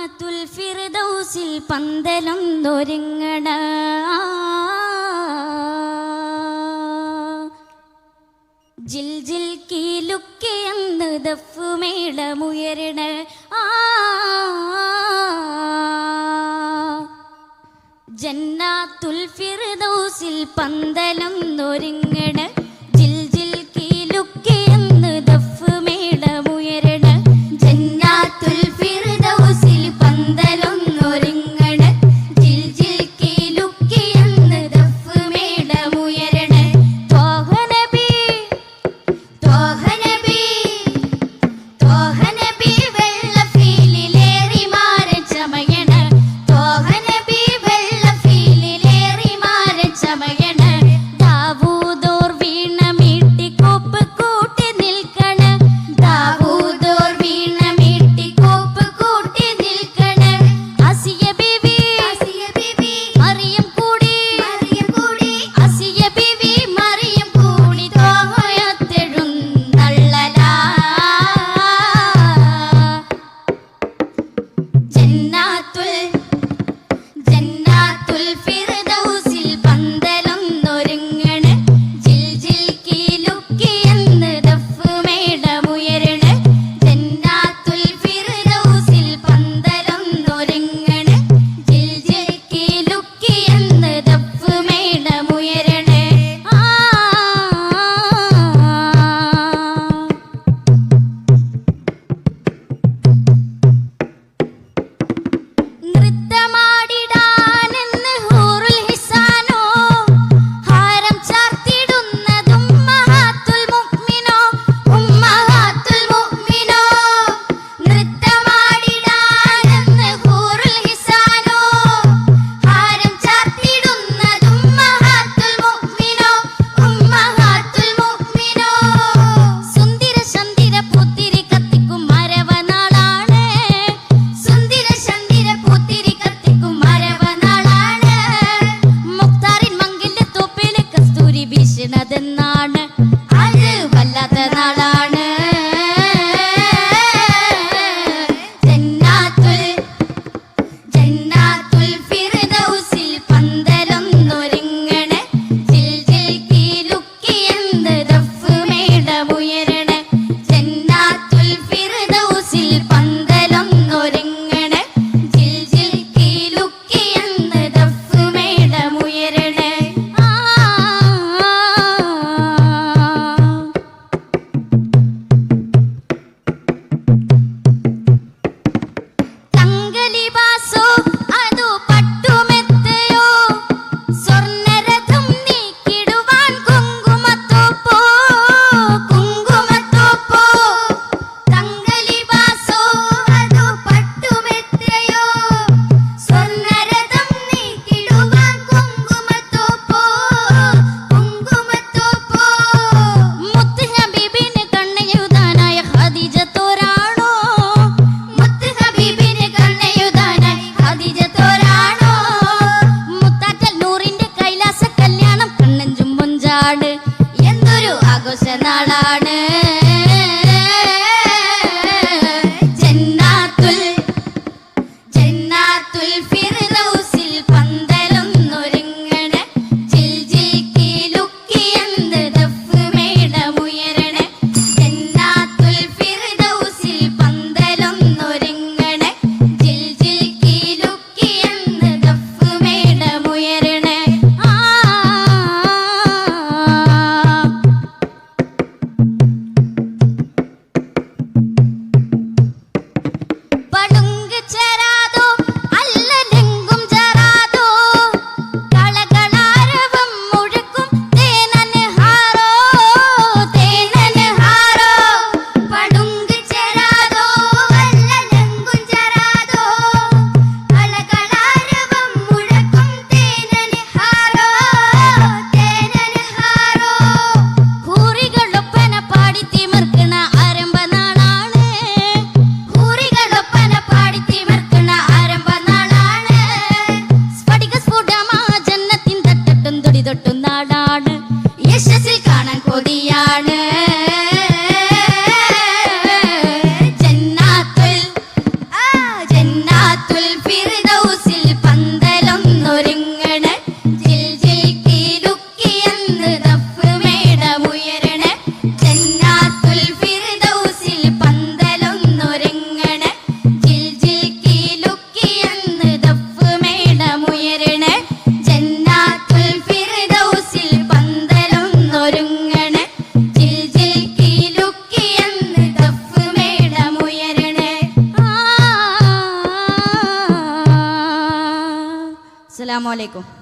ജന്നാത്തുൽ ഫിർദൗസിൽ പന്തലം ദൊരുങ്ങട ജിൽ ജിൽ കീലുക്കിയെന്ന് ദഫുമേടമുയരണ ആ. ജന്നാത്തുൽ ഫിർദൗസിൽ പന്തലം ദൊരുങ്ങട السلام عليكم.